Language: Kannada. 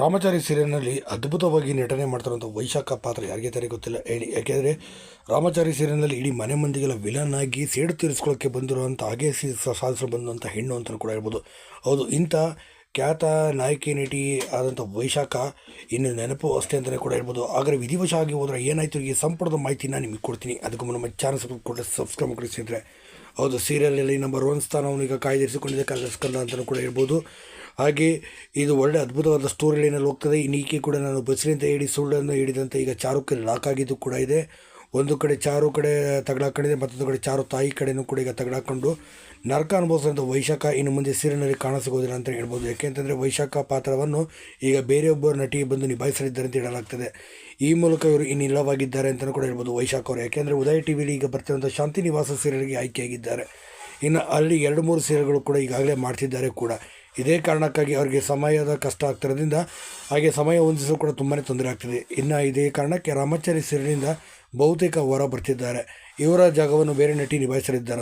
ರಾಮಚಾರಿ ಸೀರಿಯಲ್ನಲ್ಲಿ ಅದ್ಭುತವಾಗಿ ನಟನೆ ಮಾಡ್ತಾರಂಥ ವೈಶಾಖ ಪಾತ್ರ ಯಾರಿಗೆ ತಾನೇ ಗೊತ್ತಿಲ್ಲ ಹೇಳಿ. ಯಾಕೆಂದರೆ ರಾಮಚಾರಿ ಸೀರಿಯಲ್ನಲ್ಲಿ ಇಡೀ ಮನೆ ಮಂದಿಗೆಲ್ಲ ವಿಲನ್ ಆಗಿ ಸೇಡು ತೀರಿಸ್ಕೊಳ್ಳೋಕ್ಕೆ ಬಂದಿರುವಂಥ ಹಾಗೆ ಸಾಧಿಸಲು ಬಂದಂಥ ಹೆಣ್ಣು ಅಂತಲೂ ಕೂಡ ಹೇಳ್ಬೋದು. ಹೌದು, ಇಂಥ ಖ್ಯಾತ ನಾಯಕಿ, ನಟಿ ಆದಂಥ ವೈಶಾಖ ಇನ್ನು ನೆನಪು ಅಷ್ಟೇ ಅಂತಲೇ ಕೂಡ ಹೇಳ್ಬೋದು. ಆದರೆ ವಿಧಿವಶ ಆಗಿ ಹೋದರೆ ಏನಾಯಿತು? ಈ ಸಂಪುಟದ ಮಾಹಿತಿನ ನಿಮಗೆ ಕೊಡ್ತೀನಿ. ಅದಕ್ಕೂ ನಮ್ಮ ಚಾನಲ್ ಸಬ್ಸ್ಕ್ರೈಬ್ ಕೊಟ್ಟರೆ ಸಬ್ಸ್ಕ್ರೈಬ್ ಸ್ನೇಹಿತರೆ ಹೌದು ಸೀರಿಯಲಲ್ಲಿ ನಂಬರ್ ಒನ್ ಸ್ಥಾನವನ್ನು ಈಗ ಕಾಯ್ದಿರಿಸಿಕೊಂಡಿದೆ ಕಲರ್ಸ್ಕಲ್ಲ ಅಂತಲೂ ಕೂಡ ಹೇಳ್ಬೋದು. ಹಾಗೆ ಇದು ಒಳ್ಳೆ ಅದ್ಭುತವಾದ ಸ್ಟೋರಿ ಲೈನಲ್ಲಿ ಹೋಗ್ತದೆ. ಇನ್ನು ಈಕೆ ಕೂಡ ನಾನು ಬಸ್ಸಿನಿಂದ ಹೇಳಿ ಸುಳ್ಳನ್ನು ಹಿಡಿದಂತೆ ಈಗ ಚಾರುಕ್ಕೆ ಲಾಕ್ ಆಗಿದ್ದು ಕೂಡ ಇದೆ. ಒಂದು ಕಡೆ ಚಾರು ಕಡೆ ತಗಲಾಕೊಂಡಿದೆ ಮತ್ತೊಂದು ಕಡೆ ಚಾರು ತಾಯಿ ಕಡೆಯೂ ಕೂಡ ಈಗ ತಗಲಾಕೊಂಡು ನರಕ ಅನುಭವಿಸಿದಂಥ ವೈಶಾಖ ಇನ್ನು ಮುಂದೆ ಸೀರಿಯಲ್ನಲ್ಲಿ ಕಾಣಸಿಗೋದಿಲ್ಲ ಅಂತ ಹೇಳ್ಬೋದು. ಯಾಕೆಂತಂದರೆ ವೈಶಾಖ ಪಾತ್ರವನ್ನು ಈಗ ಬೇರೆಯೊಬ್ಬ ನಟಿ ಬಂದು ನಿಭಾಯಿಸಲಿದ್ದಾರೆ ಅಂತ ಹೇಳಲಾಗ್ತದೆ. ಈ ಮೂಲಕ ಇವರು ಇನ್ನು ಇಲ್ಲವಾಗಿದ್ದಾರೆ ಅಂತಲೂ ಕೂಡ ಹೇಳ್ಬೋದು ವೈಶಾಖ ಅವರು. ಯಾಕೆಂದರೆ ಉದಯ ಟಿ ವಿಲಿ ಈಗ ಬರ್ತಿರುವಂಥ ಶಾಂತಿ ನಿವಾಸ ಸೀರಿಯಲ್ಗೆ ಆಯ್ಕೆಯಾಗಿದ್ದಾರೆ. ಇನ್ನು ಅಲ್ಲಿ ಎರಡು ಮೂರು ಸೀರಿಯಲ್ಗಳು ಕೂಡ ಈಗಾಗಲೇ ಮಾಡ್ತಿದ್ದಾರೆ ಕೂಡ. ಇದೇ ಕಾರಣಕ್ಕಾಗಿ ಅವರಿಗೆ ಸಮಯದ ಕಷ್ಟ ಆಗ್ತಿರೋದ್ರಿಂದ ಹಾಗೆ ಸಮಯ ಹೊಂದಿಸಲು ಕೂಡ ತುಂಬಾ ತೊಂದರೆ ಆಗ್ತಿದೆ. ಇನ್ನು ಇದೇ ಕಾರಣಕ್ಕೆ ರಾಮಾಚಾರಿ ಸೀರಿಯಲ್ನಿಂದ ಬಹುತೇಕ ಹೊರ ಬರ್ತಿದ್ದಾರೆ. ಇವರ ಜಾಗವನ್ನು ಬೇರೆ ನಟಿ ನಿಭಾಯಿಸಲಿದ್ದಾರೆ.